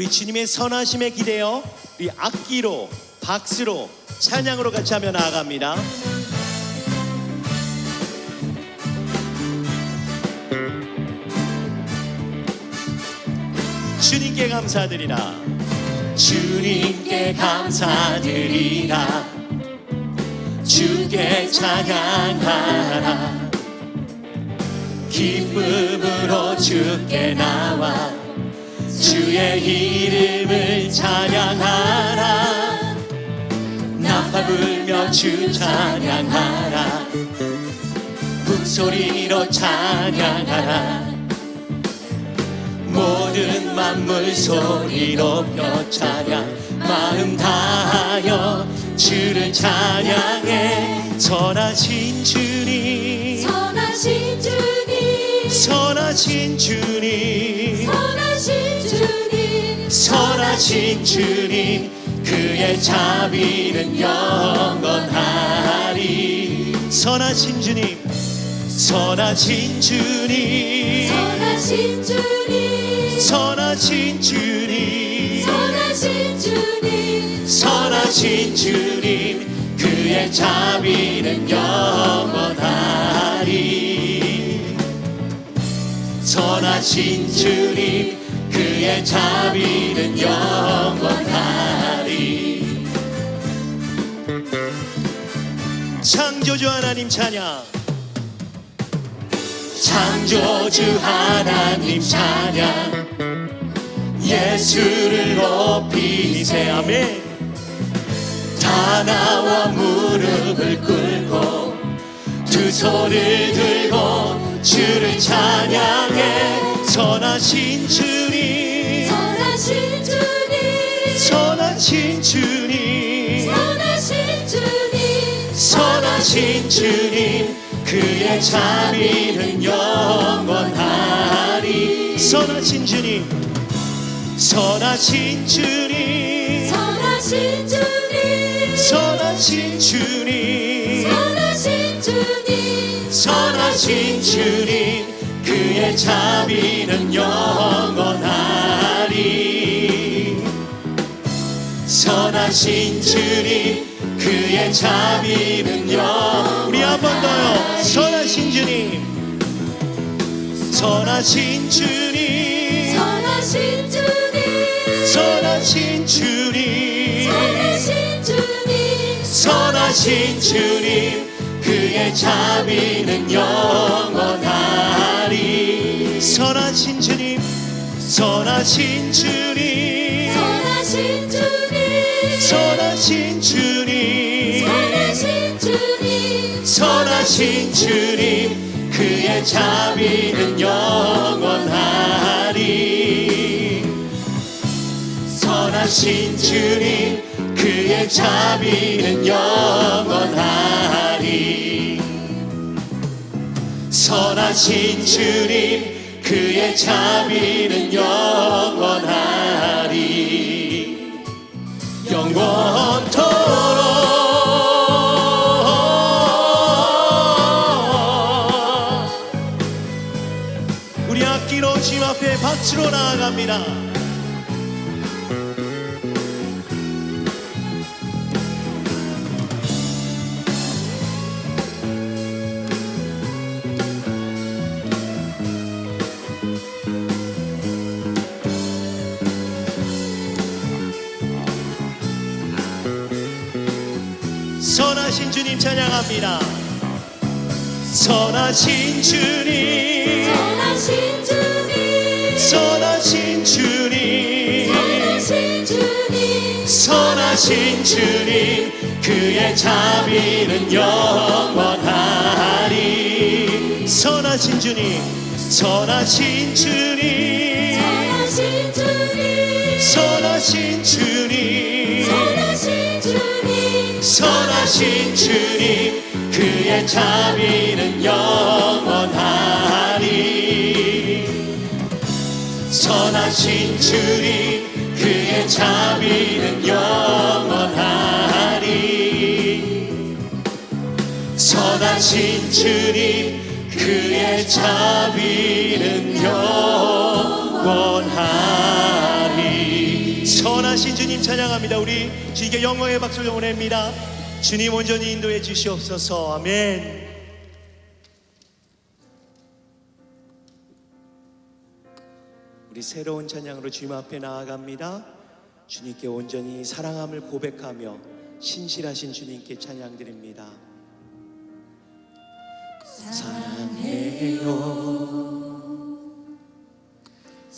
우리 주님의 선하심에 기대어 우리 악기로 박수로 찬양으로 같이 하며 나아갑니다. 주님께 감사드리라. 주님께 감사드리라. 주께 찬양하라. 기쁨으로 주께 나와 주의 이름을 찬양하라. 나팔 불며 주 찬양하라. 북소리로 찬양하라. 모든 만물 소리 높여 찬양 마음 다하여 주를 찬양해. 선하신 주님. 선하신 주님. 선하신 주님 하신 주님 그의 자비는 영원하리. 선하신 주님. 선하신 주님. 선하신 주님. 선하신 주님. 선하신 주님. 선하신 주님 그의 자비는 영원하리. 선하신 주님 그의 자비는 영원하리. 창조주 하나님 찬양. 창조주 하나님 찬양. 예수를 높이세. 아멘. 다 나와 무릎을 꿇고 두 손을 들고 주를 찬양해. 선하신 주님 선하신 주님. 선하신 주님. 선하신 주님. 선하신 주님 그의 자비는 영원하리. 선하신 주님. 선하신 주님. 선하신 주님. 선하신 주님. 선하신 주님. 선하신 주님 그의 자비는 영원하리 선하신 주님 그의 자비는 영 우리 한 번 더요. 선하신 주님. 선하신 주님. 선하신 주님. 선하신 주님. 선하신 주님. 선하신 주님 그의 자비는 영원하리. 선하신 주님 선하신 주님. 선하신 주님 선하신 주님. 선하신 주님. 선하신 주님 그의 자비는 영원하리. 선하신 주님 그의 자비는 영원하리. 선하신 주님 그의 자비는 영원하리 영원토록 우리 악기로 주님 앞에 박수로 나아갑니다 주님 찬양합니다. 선하신 주님. 선하신 주님. 선하신 주님. 선하신 주님. 선하신 주님. 그의 자비는 영원하리. 선하신 주님. 선하신 주님. 선하신 주님. 선하신 주님 선하신 주님 그의 자비는 영원하리. 선하신 주님 그의 자비는 영원하리. 선하신 주님 그의 자비는 영원하리 신실하신 주님 찬양합니다. 우리 주님께 영광의 박수를 보냅니다. 주님 온전히 인도해 주시옵소서. 아멘. 우리 새로운 찬양으로 주님 앞에 나아갑니다. 주님께 온전히 사랑함을 고백하며 신실하신 주님께 찬양 드립니다. 사랑해요.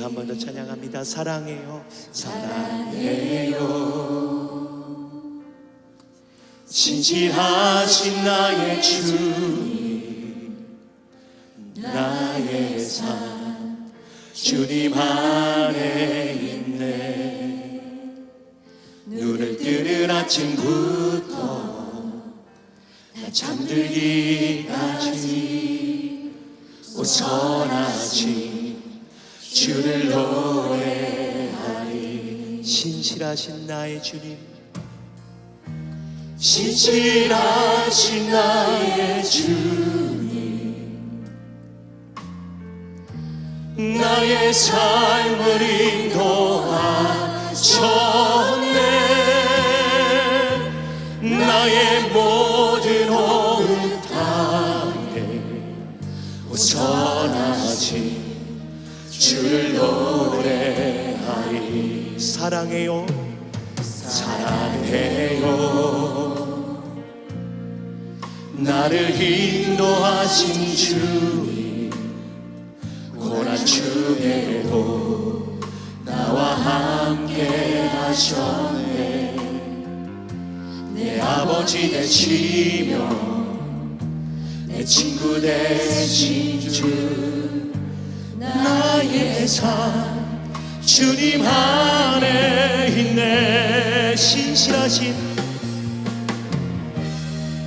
우리 한 번 더 찬양합니다. 사랑해요. 사랑해요. 진실하신 나의 주님 나의 삶 주님 안에 있네. 눈을 뜨는 아침부터 나 잠들기까지 오선하신 주를 노래하리. 신실하신 나의 주님. 신실하신 나의 주님. 나의 삶을 인 사랑해요. 사랑해요. 나를 인도하신 주님 고난 중에도 나와 함께 하셨네. 내 아버지 되시며 내 친구 되신 주 나의 삶 주님 안에 있네. 신실하신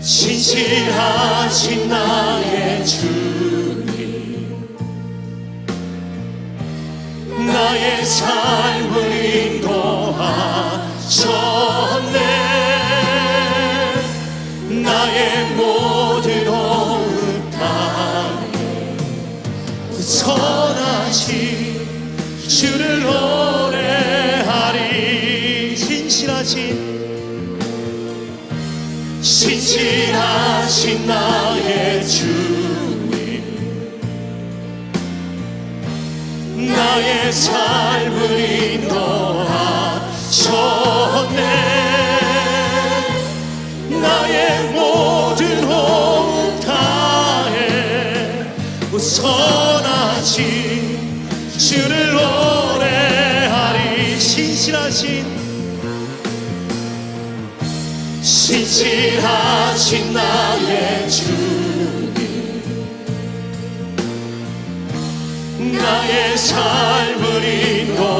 신실하신 나의 주님. 나의 삶을 인도하셨네. 나의 모든 다해 선하신 주를 노래하리. 신실하신 신실하신 나의 주님. 나의 삶을 인도하셨네 선하신 주를 노래하리. 신실하신 신실하신 나의 주님. 나의 삶을 인도하셨네.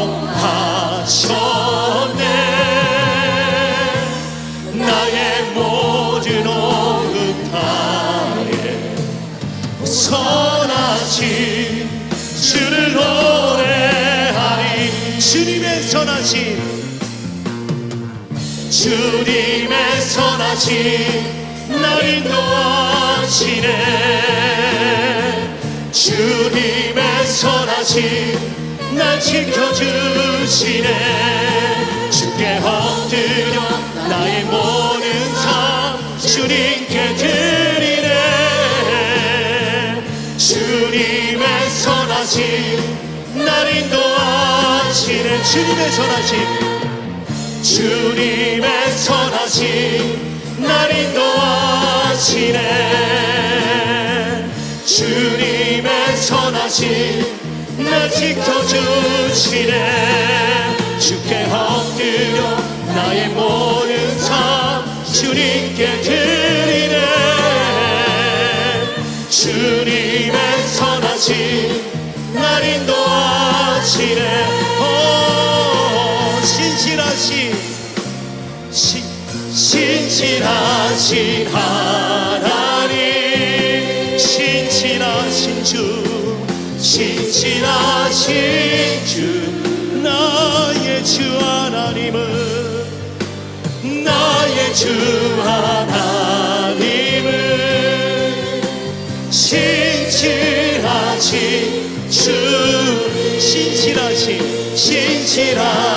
나의 모든 호흡 다해 선하신 선하신 주님의 선하신 날 인도하시네. 주님의 선하신 날 지켜주시네. 주께 엎드려 나의 모든 삶 주님께 드리네. 주님의 선하신 날 인도하시네 주님의 선하신 주님의 선하신 날 인도하시네. 주님의 선하신 날 지켜주시네. 주께 엎드려 나의 모든 삶 주님께 드리네. 주님의 선하신 날 인도하시네 신실하신 하나님 신실하신 주 신실하신 주 나의 주 하나님은 나의 주 하나님은 신실하신 주 신실하신 신실하신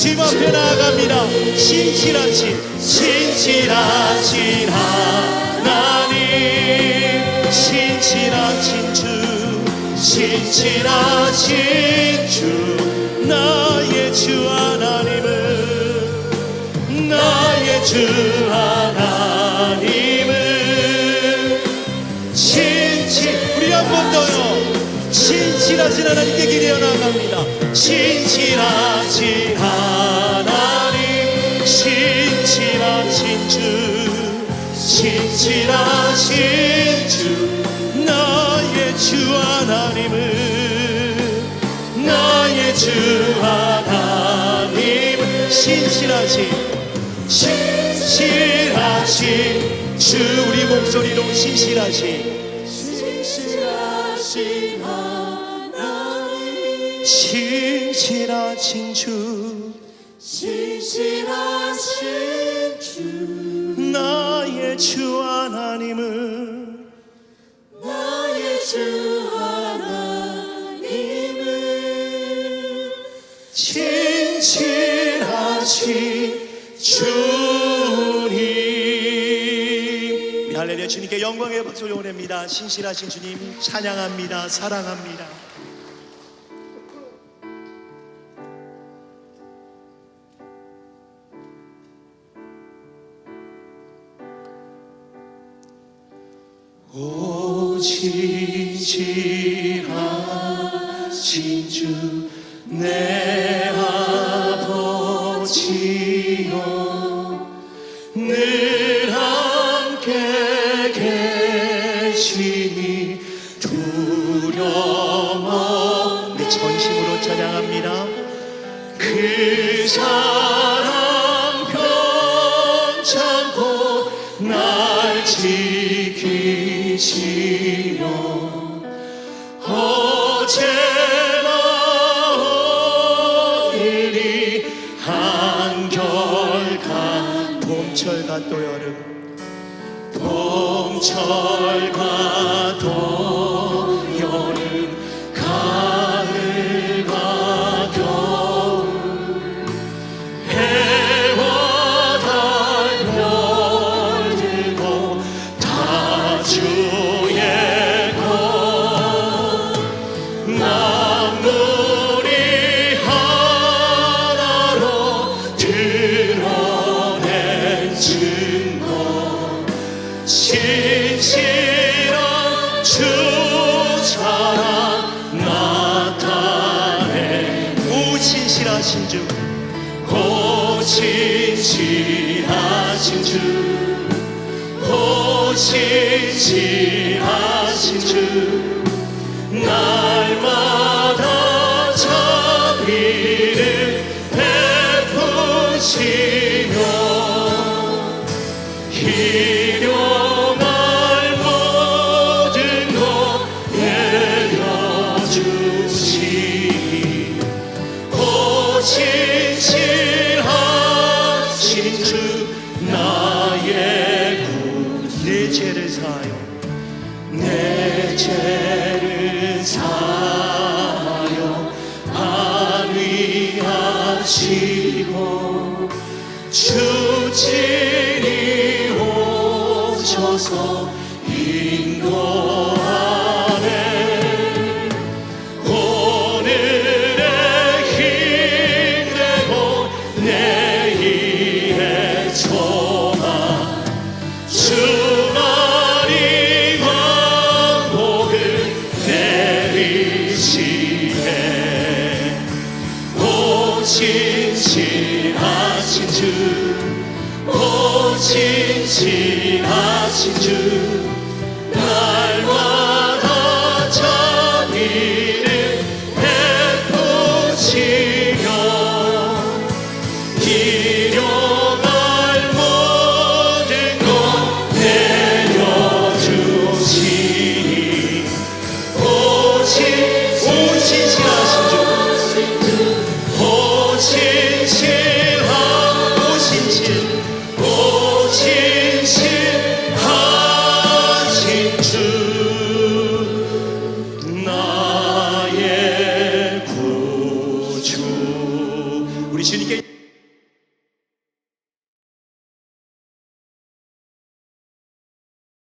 집 앞에 나아갑니다. 신실하신 신실하신 하나님. 신실하신 주. 신실하신 주. 나의 주 하나님은 나의 주 신실하신 하나님께 기대어 나갑니다. 신실하신 하나님 신실하신 주 신실하신 주 나의 주 하나님은 나의 주 하나님 신실하신 신실하신 주 우리 목소리로 신실하신 신실하신 주. 신실하신 주. 나의 주 하나님은 나의 주 하나님은 신실하신 주님. 할렐루야 주님께 영광의 박수를 올립니다. 신실하신 주님 찬양합니다. 사랑합니다 오지지하신 주내 지키시며 어제나 오늘이 한결같 봄철과 또 여름 봄철 주 신실하신 주 날마다 자비를 베푸시 사요 내 죄를 사여 안위하시고 주친